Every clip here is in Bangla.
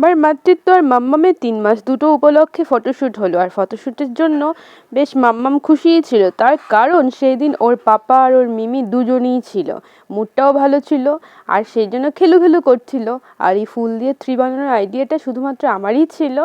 আমার মাতৃত্ব আর মাম্মামের তিন মাস দুটো উপলক্ষে ফটোশ্যুট হলো। আর ফটোশ্যুটের জন্য বেশ মাম্মাম খুশিই ছিল। তার কারণ সেই দিন ওর পাপা আর ওর মিমি দুজনেই ছিল। মুডটাও ভালো ছিল আর সেই জন্য খেলু খেলু করছিল। আর এই ফুল দিয়ে থ্রি বানানোর আইডিয়াটা শুধুমাত্র আমারই ছিল।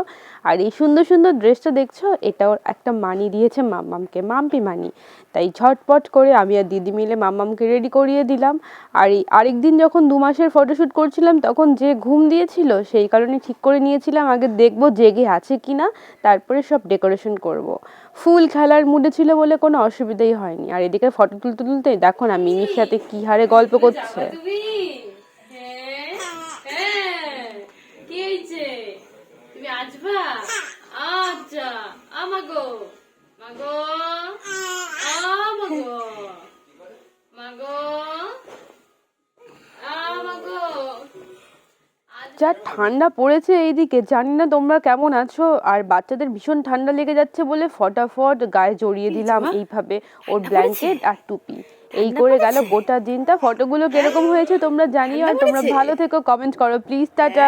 আর এই সুন্দর সুন্দর ড্রেসটা দেখছ, এটা ওর একটা মানি দিয়েছে মাম্মামকে, মাম্পি মানি। তাই ঝটপট করে আমি আর দিদি মিলে মাম্মামকে রেডি করিয়ে দিলাম। আর এই আরেক দিন যখন দু মাসের ফটোশ্যুট করছিলাম, তখন যে ঘুম দিয়েছিল, সেই কারণে ঠিক করে নিয়েছিলাম, আগে দেখব জেগে আছে কি না তারপরে সব ডেকোরেশন করব। ফুল খেলার মুডে ছিল বলে কোনো অসুবিধাই হয়নি। আর এদিকে ফটো তুলতে তুলতে দেখো না মিমির সাথে কি হারে গল্প করছে। হ্যাঁ হ্যাঁ আচ্ছা মাগো মাগো যা ঠান্ডা পড়েছে এইদিকে। জানি না তোমরা কেমন আছো? আর বাচ্চাদের ভীষণ ঠান্ডা লেগে যাচ্ছে বলে ফটাফট গায়ে জড়িয়ে দিলাম এইভাবে। ওর ব্ল্যাঙ্কেট আর টুপি। এই করে গেল গোটা দিনটা। ফটোগুলো কীরকম হয়েছে তোমরা জানিও। আর তোমরা ভালো থেকো কমেন্ট করো প্লিজ টাটা।